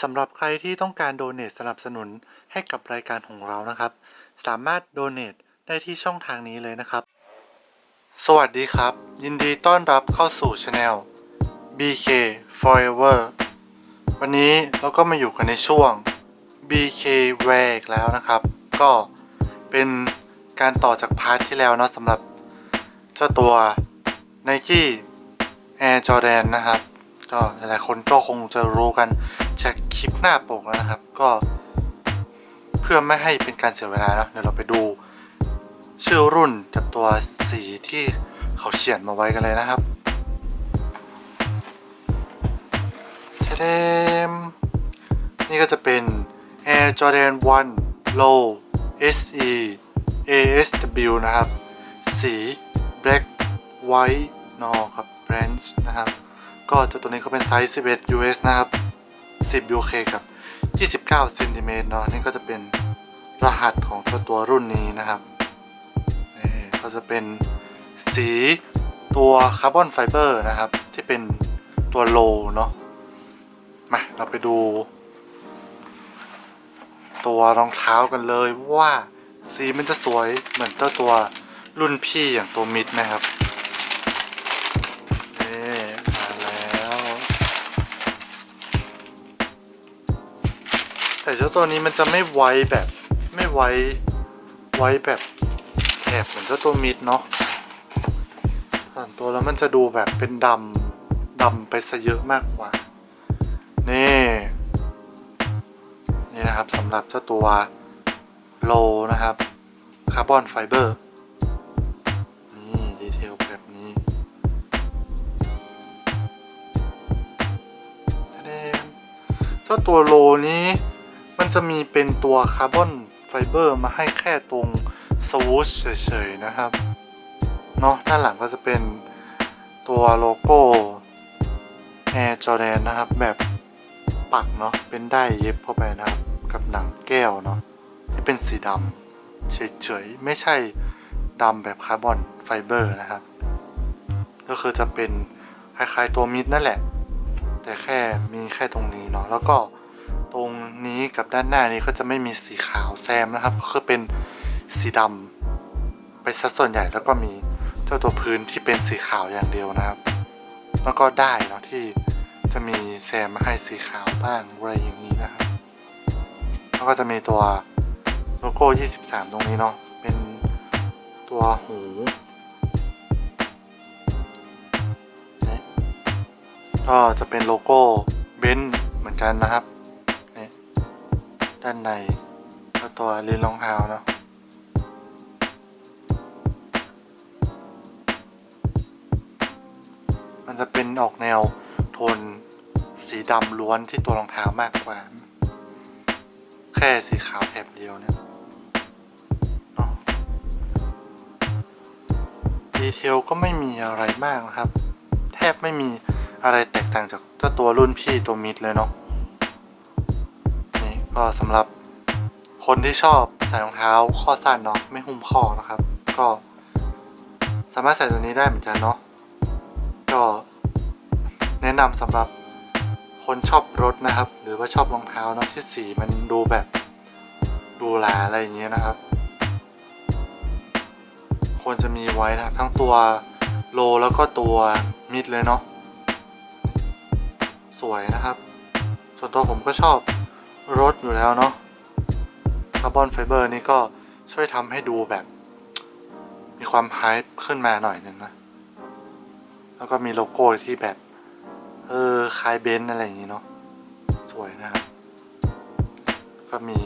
สำหรับใครที่ต้องการโดเน a สนับสนุนให้กับรายการของเรานะครับ สามารถโดเน a ได้ที่ช่องทางนี้เลยนะครับ สวัสดีครับ ยินดีต้อนรับเข้าสู่ช anel BK Forever วันนี้เราก็มาอยู่กันในช่วง BK w a r อีกแล้วนะครับ ก็เป็นการต่อจากพาร์ทที่แล้วเนาะสำหรับเจ้าตัว Nike Air Jordan นะครับ ก็หลายๆคนก็คงจะรู้กันจากคลิปหน้าปกแล้วนะครับ ก็ เพื่อไม่ให้เป็นการเสียเวลาเนาะเดี๋ยวเราไปดู ชื่อรุ่นกับตัวสีที่เขาเขียนมาไว้กันเลยนะครับเทมนี่ก็จะเป็น Air Jordan 1 Low SE ASW นะครับ สี Black White นอครับ Branch นะครับ ก็เจ้าตัวนี้ก็เป็นไซส์ 11 US นะครับ 10 UK กับ 29เซนติเมตรเนาะนี่ก็จะเป็นรหัสของเจ้าตัวรุ่นนี้นะครับนี่ก็จะเป็นสีตัวคาร์บอนไฟเบอร์นะครับ ที่เป็นตัวโลเนาะมาเราไปดู ตัวรองเท้ากันเลยว่าสีมันจะสวยเหมือนเจ้าตัวรุ่นพี่อย่างตัวมิดนะครับ แต่เจ้าตัวนี้มันจะไม่ไวแบบไม่ไวไวแบบแถบเหมือนเจ้าตัวมิดเนาะส่วนตัวแล้วมันจะดูแบบเป็นดำดำไปซะเยอะมากกว่า นี่ นี่นะครับสำหรับเจ้าตัวโลนะครับคาร์บอนไฟเบอร์นี่ดีเทลแบบนี้เจ้าตัวโลนี้ มันจะมีเป็นตัวคาร์บอนไฟเบอร์มาให้แค่ตรงสวูชเฉยๆนะครับ เนาะด้านหลังก็จะเป็นตัวโลโก้ Air Jordan นะครับ แบบปักเนาะเป็นได้เย็บเข้าไปนะครับ กับหนังแก้วเนาะที่เป็นสีดำเฉยๆ ไม่ใช่ดำแบบคาร์บอนไฟเบอร์นะครับ ก็คือจะเป็นคล้ายๆตัวมิดนั่นแหละ แต่แค่มีแค่ตรงนี้เนาะแล้วก็ นี้กับด้านหน้านี้ก็จะไม่มีสีขาวแซมนะครับ ก็คือเป็นสีดำไปซะส่วนใหญ่แล้วก็มีเจ้าตัวพื้นที่เป็นสีขาวอย่างเดียวนะครับ แล้วก็ได้เนาะที่จะมีแซมมาให้สีขาวบ้างอะไรอย่างนี้นะครับ แล้วก็จะมีตัวโลโก้ 23 ตรงนี้เนาะเป็นตัวหูก็จะเป็นโลโก้เบนซ์เหมือนกันนะครับ ด้านในแล้วตัวลิ้นรองเท้าเนาะมันจะเป็นออกแนวโทนสีดำล้วนที่ตัวรองเท้ามากกว่า แค่สีขาวแถบเดียวเนี่ยเนาะดีเทลก็ไม่มีอะไรมากนะครับ แทบไม่มีอะไรแตกต่างจากเจ้าตัวรุ่นพี่ตัวมิดเลยเนาะ ก็สำหรับคนที่ชอบใส่รองเท้าข้อสั้นเนาะไม่หุ้มข้อนะครับ ก็สามารถใส่ตัวนี้ได้เหมือนกันเนาะก็แนะนำสำหรับคนชอบรถนะครับ หรือว่าชอบรองเท้าเนาะที่สีมันดูแบบดูหลาอะไรอย่างเงี้ยนะครับควรจะมีไว้นะทั้งตัวโลแล้วก็ตัวมิดเลยเนาะสวยนะครับ ส่วนตัวผมก็ชอบ รถอยู่แล้วเนาะคาร์บอนไฟเบอร์นี่ก็ช่วยทำให้ดูแบบ มีความไฮป์ขึ้นมาหน่อยหนึ่งนะ แล้วก็มีโลโก้ที่แบบ เออคล้ายเบนซ์อะไรอย่างงี้เนาะสวยนะครับ ก็มี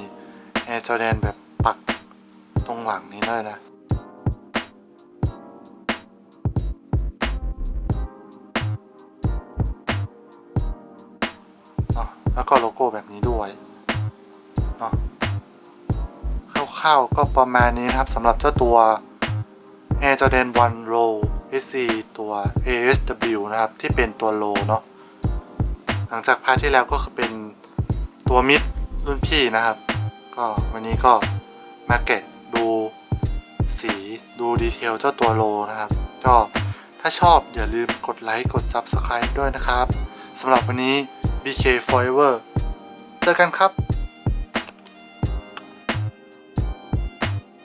Air Jordan แบบปักตรงหลังนี้ด้วยนะแล้วก็โลโก้แบบนี้ด้วย เนาะคร่าวๆก็ประมาณนี้นะครับสำหรับเจ้าตัว Air Jordan 1 Low SC ตัว ASW นะครับ ที่เป็นตัว Low เนาะหลังจากพาร์ทที่แล้วก็คือเป็นตัวมิดรุ่นพี่นะครับ ก็วันนี้ก็มาแกะดูสีดูดีเทลเจ้าตัวโลนะครับ ก็ถ้าชอบอย่าลืมกดไลค์กด Subscribe ด้วยนะครับสำหรับวันนี้ BK Forever เจอกันครับ